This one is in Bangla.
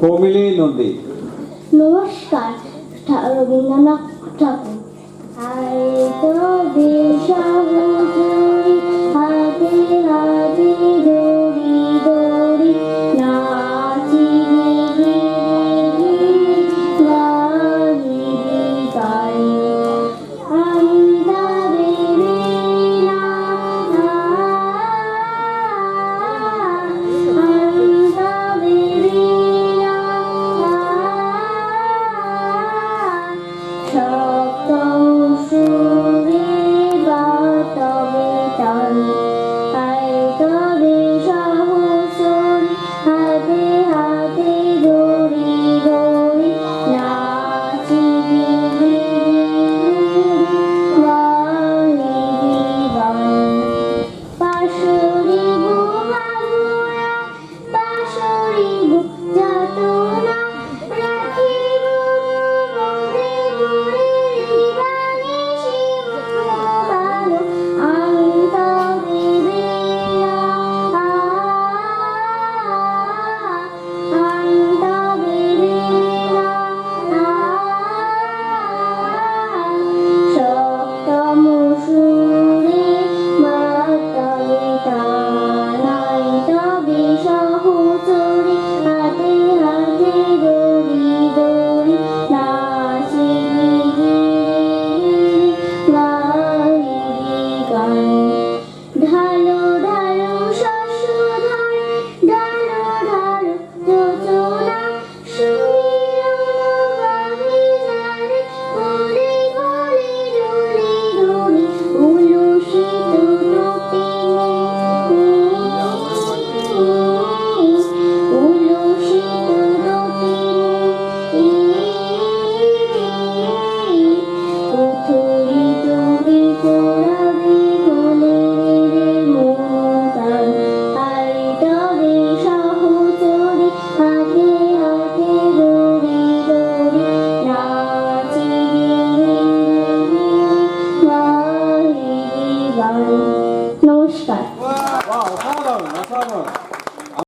কৌমিলী নন্দী নমস্কার রবীন্দ্রনাথ ঠাকুর। আরে তো সহচরী 시간. 와, 와, 사하다, 사하